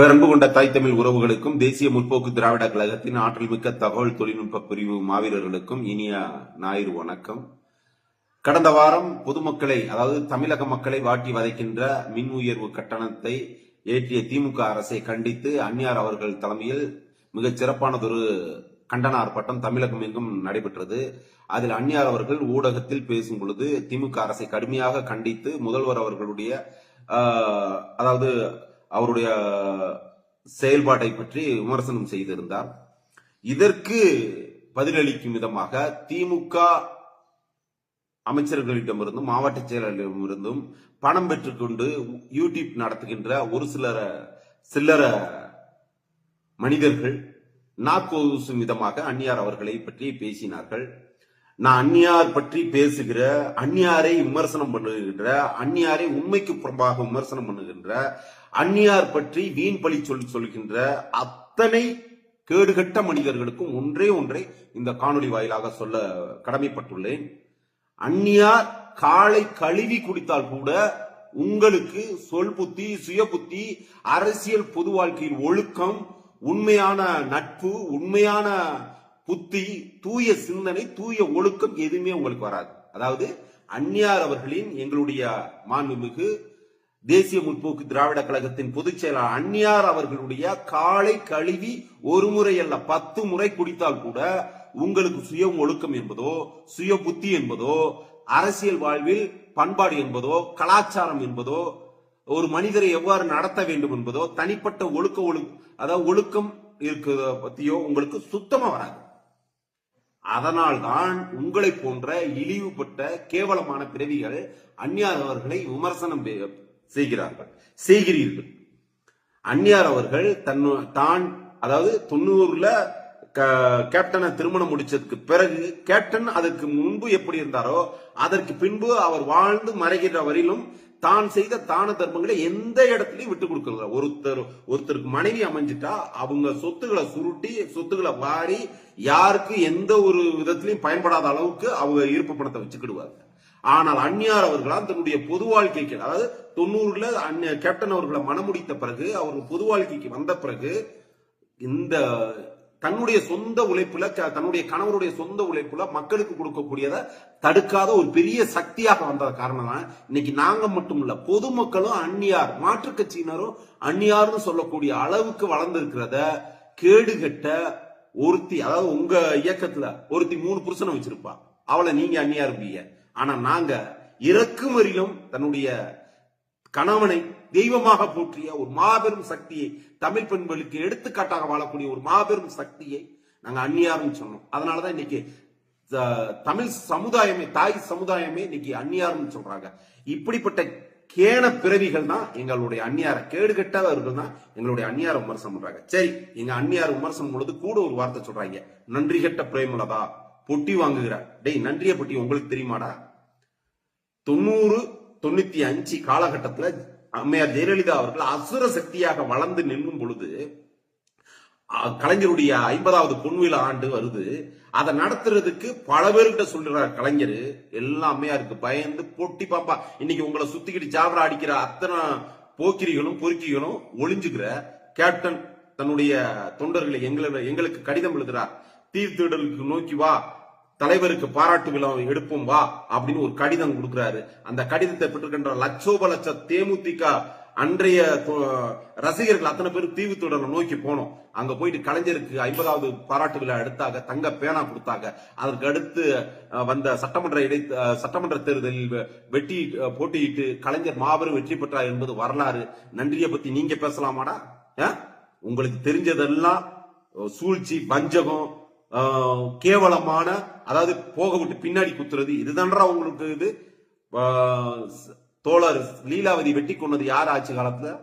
பெரும்பு கொண்ட தாய் தமிழ் உறவுகளுக்கும் தேசிய முற்போக்கு திராவிட கழகத்தின் ஆற்றல் மிக்க தகவல் தொழில்நுட்ப பிரிவு மாவீரர்களுக்கும் இனிய ஞாயிறு வணக்கம். கடந்த வாரம் பொதுமக்களை அதாவது தமிழக மக்களை வாட்டி வதைக்கின்ற மின் உயர்வு கட்டணத்தை ஏற்றிய திமுக அரசை கண்டித்து அந்நியார் அவர்கள் தலைமையில் மிகச் சிறப்பானதொரு கண்டன ஆர்ப்பாட்டம் தமிழகம் எங்கும் நடைபெற்றது. அதில் அந்நியார் அவர்கள் ஊடகத்தில் பேசும் பொழுது திமுக அரசை கடுமையாக கண்டித்து முதல்வர் அவர்களுடைய அதாவது அவருடைய செயல்பாட்டை பற்றி விமர்சனம் செய்திருந்தார். இதற்கு பதிலளிக்கும் விதமாக திமுக அமைச்சர்களிடமிருந்தும் மாவட்ட செயலாளரிடமிருந்தும் பணம் பெற்றுக்கொண்டு யூடியூப் நடத்துகின்ற ஒரு சிலர சில்லற மனிதர்கள் நாக்கோசும் விதமாக அந்நியார் அவர்களை பற்றி பேசினார்கள். நான் அந்நியார் பற்றி பேசுகிற அந்நியாரை விமர்சனம் பண்ணுகின்ற அந்நியாரை உண்மைக்கு புறம்பாக விமர்சனம் பண்ணுகின்ற அந்நியார் பற்றி வீண் பழி சொல் சொல்கின்ற அத்தனை கேடுகட்ட மனிதர்களுக்கும் ஒன்றே ஒன்றை இந்த காணொளி வாயிலாக சொல்ல கடமைப்பட்டுள்ளேன். அந்நியார் காலை கழுவி குடித்தால் கூட உங்களுக்கு சொல் புத்தி சுய புத்தி அரசியல் பொது வாழ்க்கையில் ஒழுக்கம் உண்மையான நட்பு உண்மையான புத்தி தூய சிந்தனை தூய ஒழுக்கம் எதுவுமே உங்களுக்கு வராது. அதாவது அந்நியார் அவர்களின் எங்களுடைய மாண்புமிகு தேசிய முற்போக்கு திராவிட கழகத்தின் பொதுச் செயலாளர் அந்நியார் அவர்களுடைய காலை கழுவி ஒரு முறை அல்ல பத்து முறை குடித்தால் கூட உங்களுக்கு சுய ஒழுக்கம் என்பதோ சுய புத்தி என்பதோ அரசியல் வாழ்வில் பண்பாடு என்பதோ கலாச்சாரம் என்பதோ ஒரு மனிதரை எவ்வாறு நடத்த வேண்டும் என்பதோ தனிப்பட்ட ஒழுக்க ஒழு அதாவது ஒழுக்கம் இருக்கிறத பத்தியோ உங்களுக்கு சுத்தமா வராது. அதனால்தான் உங்களை போன்ற இழிவுபட்ட கேவலமான பிறவிகள் அந்நியார் அவர்களை விமர்சனம் செய்கிறார்கள். செய்கிறீர்கள். அந்நியார் அவர்கள் தன் தான் அதாவது தொண்ணூறுல க- கேப்டனை திருமணம் முடிச்சதுக்கு பிறகு கேப்டன் அதற்கு முன்பு எப்படி இருந்தாரோ அதற்கு பின்பு அவர் வாழ்ந்து மறைகிற வரையிலும் தான் செய்த தான தர்மங்களை எந்த இடத்துலயும் விட்டு கொடுக்கல ஒருத்தர் ஒருத்தருக்கு மனைவி அமைஞ்சிட்டா அவங்க சொத்துக்களை சுருட்டி சொத்துக்களை வாரி யாருக்கு எந்த ஒரு விதத்திலையும் பயன்படாத அளவுக்கு அவங்க இருப்பு பணத்தை வச்சுக்கிடுவாங்க ஆனால் அந்நியார் அவர்களால் தன்னுடைய பொது வாழ்க்கைக்கு அதாவது தொண்ணூறுல அந்நிய கேப்டன் அவர்களை மனமுடித்த பிறகு அவர் பொது வாழ்க்கைக்கு வந்த பிறகு இந்த தன்னுடைய சொந்த உழைப்புல க- தன்னுடைய கணவருடைய சொந்த உழைப்புல மக்களுக்கு கொடுக்கக்கூடியதை தடுக்காத ஒரு பெரிய சக்தியாக வந்தது காரணம் தான் இன்னைக்கு நாங்க மட்டும் இல்ல பொதுமக்களும் அந்நியார் மாற்றுக் கட்சியினரும் அந்நியார்னு சொல்லக்கூடிய அளவுக்கு வளர்ந்திருக்கிறத கேடுகட்ட ஒருத்தி அதாவது உங்க இயக்கத்துல ஒருத்தி மூணு புருஷனை வச்சிருப்பா. அவளை நீங்க அந்நியா இருப்பீங்க ஆனா நாங்க இறக்குமறியிலும் தன்னுடைய கணவனை தெய்வமாக போற்றிய ஒரு மாபெரும் சக்தியை தமிழ் பெண்களுக்கு எடுத்துக்காட்டாக வாழக்கூடிய ஒரு மாபெரும் சக்தியை நாங்க அந்நியார்னு சொன்னோம். அதனாலதான் இன்னைக்கு தமிழ் சமுதாயமே தாய் சமுதாயமே இன்னைக்கு அந்நியார்னு சொல்றாங்க. இப்படிப்பட்ட கேன பிறவிகள் தான் எங்களுடைய அந்நியார கேடுகட்டவர்கள் தான் எங்களுடைய அந்நியார விமர்சனம் பண்றாங்க. சரி எங்க அந்நியார் விமர்சனம் பொழுது கூட ஒரு வார்த்தை சொல்றாங்க. நன்றி கெட்ட பிரேமலதா பொட்டி வாங்குகிறார் டேய் நன்றிய பொட்டி உங்களுக்கு தெரியுமாடா? தொண்ணூறு தொண்ணூத்தி அஞ்சு காலகட்டத்துல அம்மையார் ஜெயலலிதா அவர்கள் அசுர சக்தியாக வளர்ந்து நின்றும் பொழுது கலைஞருடைய ஐம்பதாவது பொன்விழா ஆண்டு வருது. அதை நடத்துறதுக்கு பல பேர்கிட்ட சொல்ற கலைஞர். எல்லாமே இருக்கு பயந்து பொட்டி பாப்பா இன்னைக்கு உங்களை சுத்திக்கிட்டு ஜாவரா அடிக்கிற அத்தனை போக்கிரிகளும் பொறுக்கிகளும் ஒளிஞ்சுக்கிற கேப்டன் தன்னுடைய தொண்டர்களை எங்களை எங்களுக்கு கடிதம் எழுதுறார். தீர்த்திடலுக்கு நோக்கி வா. தலைவருக்கு பாராட்டு விழா எடுப்போம் வா அப்படின்னு ஒரு கடிதம் கொடுக்கிறாரு. அந்த கடிதத்தை பெற்றுக்கின்ற லட்சோப லட்ச தேமுதிக அன்றைய ரசிகர்கள் அத்தனை பேர் தொடரை நோக்கி போனோம். அங்க போயிட்டு கலைஞருக்கு ஐம்பதாவது பாராட்டு விழா எடுத்தாங்க தங்க பேனா கொடுத்தாங்க அதற்கு அடுத்து வந்த சட்டமன்ற இடை சட்டமன்ற தேர்தலில் வெட்டி போட்டியிட்டு கலைஞர் மாபெரும் வெற்றி பெற்றார் என்பது வரலாறு. நன்றியை பத்தி நீங்க பேசலாமாடா? உங்களுக்கு தெரிஞ்சதெல்லாம் சூழ்ச்சி வஞ்சகம் கேவலமான அதாவது போக விட்டு பின்னாடி குத்துறது இதுதான்றா உங்களுக்கு இது? தோழர் லீலாவதி வெட்டி கொண்டது யார் ஆட்சி காலத்துல?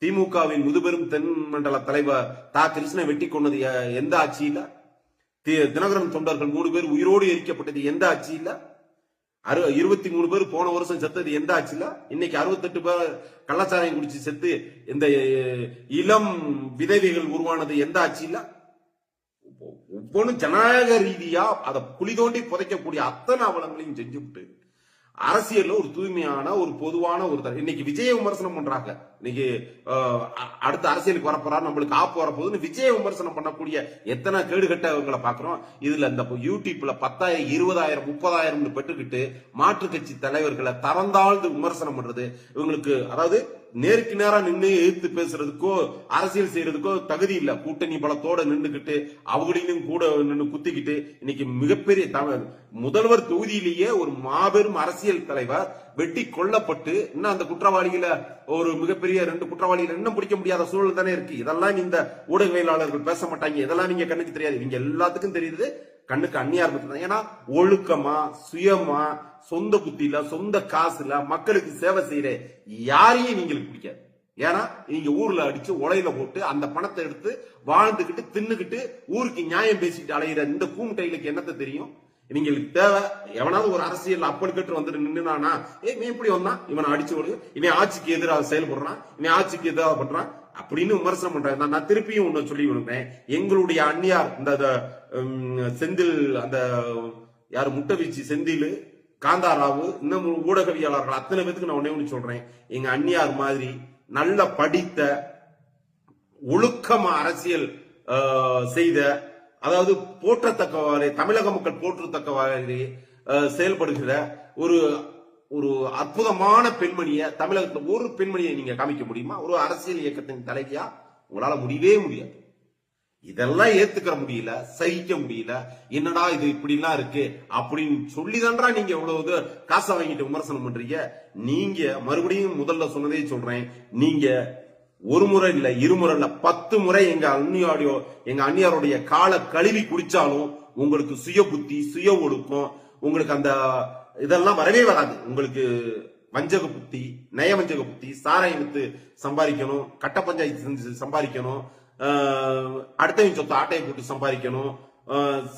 திமுகவின் முதுபெரும் தென் மண்டல தலைவர் தா. கிருஷ்ணன் வெட்டி கொண்டது எந்த ஆட்சியில? தி- தினகரன் தொண்டர்கள் மூணு பேர் உயிரோடு எரிக்கப்பட்டது எந்த ஆட்சியில? அறு இருபத்தி மூணு பேர் போன வருஷம் செத்தது எந்த ஆட்சியில? இன்னைக்கு அறுபத்தெட்டு பேர் கள்ளச்சாராயம் குடிச்சு செத்து இந்த இளம் விதவைகள் உருவானது எந்த ஆட்சியில? ஒவ்வொன்றும் ஜனநாயக ரீதியா அதை குழி தோண்டி புதைக்கக்கூடிய அத்தனை அவலங்களையும் செஞ்சுவிட்டு அரசியல்ல ஒரு தூய்மையான ஒரு பொதுவான ஒரு இன்னைக்கு விஜய விமர்சனம் பண்றாங்க. இன்னைக்கு அடுத்த அரசியலுக்கு வரப்போறா நம்மளுக்கு ஆப் வரப்போகுதுன்னு விஜய விமர்சனம் பண்ணக்கூடிய எத்தனை கேடுகட்டவங்களை பாக்குறோம் இதுல இந்த யூடியூப்ல பத்தாயிரம் இருபதாயிரம் முப்பதாயிரம் பெற்றுக்கிட்டு மாற்றுக் கட்சி தலைவர்களை தரந்தாழ்ந்து விமர்சனம் பண்றது. இவங்களுக்கு அதாவது நேருக்கு நேரா நின்று எதிர்த்து பேசுறதுக்கோ அரசியல் செய்யறதுக்கோ தகுதி இல்ல. கூட்டணி பலத்தோட நின்றுகிட்டு அவங்களையும் கூட நின்று குத்திக்கிட்டு இன்னைக்கு மிகப்பெரிய தமிழ் முதல்வர் தொகுதியிலேயே ஒரு மாபெரும் அரசியல் தலைவர் வெட்டி கொல்லப்பட்டு இன்னும் அந்த குற்றவாளிகளை ஒரு மிகப்பெரிய ரெண்டு குற்றவாளிகள் இன்னும் பிடிக்க முடியாத சூழல் தானே இருக்கு. இதெல்லாம் இந்த ஊடகவியலாளர்கள் பேச மாட்டாங்க. இதெல்லாம் நீங்க கண்ணுக்கு தெரியாது. இவங்க எல்லாத்துக்கும் தெரியுது. கண்ணுக்கு அந்நியார் மட்டும்தான் ஏன்னா ஒழுக்கமா சுயமா சொந்த புத்தியில சொந்த காசுல மக்களுக்கு சேவை செய்யற யாரையும் நீங்களுக்கு பிடிக்காது. ஏன்னா நீங்க ஊர்ல அடிச்சு உலையில போட்டு அந்த பணத்தை எடுத்து வாழ்ந்துகிட்டு தின்னுகிட்டு ஊருக்கு நியாயம் பேசிட்டு அலையிற இந்த கூமுட்டைகளுக்கு என்னத்தை தெரியும்? இவங்களுக்கு தேவை. எவனாவது ஒரு அரசியல் அப்பழுக்கட்டு வந்துட்டு நின்னுனானா ஏ நீ இப்படி வந்தான் இவனை அடிச்சு விடுங்க இவன் ஆட்சிக்கு எதிராக செயல்படுறான். இவன் ஆட்சிக்கு எதிராக பண்றான். அப்படின்னு விமர்சனம் பண்றாங்க நான் நான் திருப்பியும் ஒன்னு சொல்லி விடுவேன் எங்களுடைய அந்நியார் இந்த செந்தில் அந்த யாரு முட்டை வீச்சு செந்தில் காந்தாராவு இன்னும் ஊடகவியலாளர்கள் அத்தனை பேத்துக்கு நான் ஒன்னே ஒன்று சொல்றேன். எங்க அந்நியார் மாதிரி நல்ல படித்த ஒழுக்கமா அரசியல் செய்த அதாவது போற்றத்தக்கவாறு தமிழக மக்கள் போற்றத்தக்கவாறு செயல்படுகிற ஒரு ஒரு அற்புதமான பெண்மணியை தமிழகத்தில் ஒரு பெண்மணியை நீங்க காமிக்க முடியுமா? ஒரு அரசியல் இயக்கத்தின் தலைவியா உங்களால முடியவே முடியாது. இதெல்லாம் ஏத்துக்கிற முடியல சகிக்க முடியல. என்னடா இது இப்படிலாம் இருக்கு? அப்படின்னு சொல்லி நீங்க இவ்வளவு இது காசை வாங்கிட்டு விமர்சனம் பண்றீங்க. நீங்க மறுபடியும் முதல்ல சொன்னதே சொல்றேன். நீங்க ஒரு முறை இல்ல இருமுறை இல்ல பத்து முறை எங்க அந்நியாடியோ எங்க அந்நியாருடைய காலை கழுவி குடிச்சாலும் உங்களுக்கு சுய புத்தி சுய ஒழுக்கம் உங்களுக்கு அந்த இதெல்லாம் வரவே வராது. உங்களுக்கு வஞ்சக புத்தி நயவஞ்சக புத்தி சாராயம் வித்து சம்பாதிக்கணும் கட்ட பஞ்சாயத்து செஞ்சு சம்பாதிக்கணும் அடுத்தவங்க சொத்து ஆட்டையை போட்டு சம்பாதிக்கணும்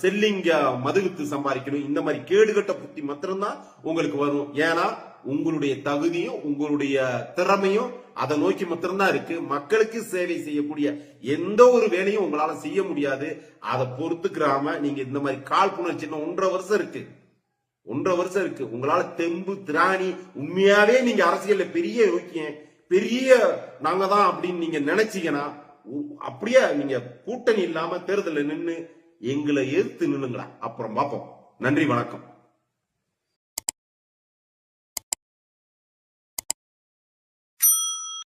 செல்லிங்க மது வித்து சம்பாதிக்கணும் இந்த மாதிரி கேடுகட்ட புத்தி மாத்திரம்தான் உங்களுக்கு வரும். ஏன்னா உங்களுடைய தகுதியும் உங்களுடைய திறமையும் அதை நோக்கி மாத்திரம்தான் இருக்கு. மக்களுக்கு சேவை செய்யக்கூடிய எந்த ஒரு வேலையும் உங்களால செய்ய முடியாது. அதை பொறுத்துக்கிறாம நீங்க இந்த மாதிரி காழ்ப்புணர்ச்சி இன்னும் ஒன்றரை வருஷம் இருக்கு. ஒன்றரை வருஷம் இருக்கு. உங்களால தெம்பு திராணி உண்மையாவே நீங்க அரசியல்ல பெரிய யோக்கியம் பெரிய நாங்க தான் அப்படின்னு நீங்க நினைச்சீங்கன்னா உ- அப்படியே நீங்க கூட்டணி இல்லாம தேர்தலில் நின்னு எங்களை எதிர்த்து நின்னுங்களா அப்புறம் பார்ப்போம். நன்றி வணக்கம்.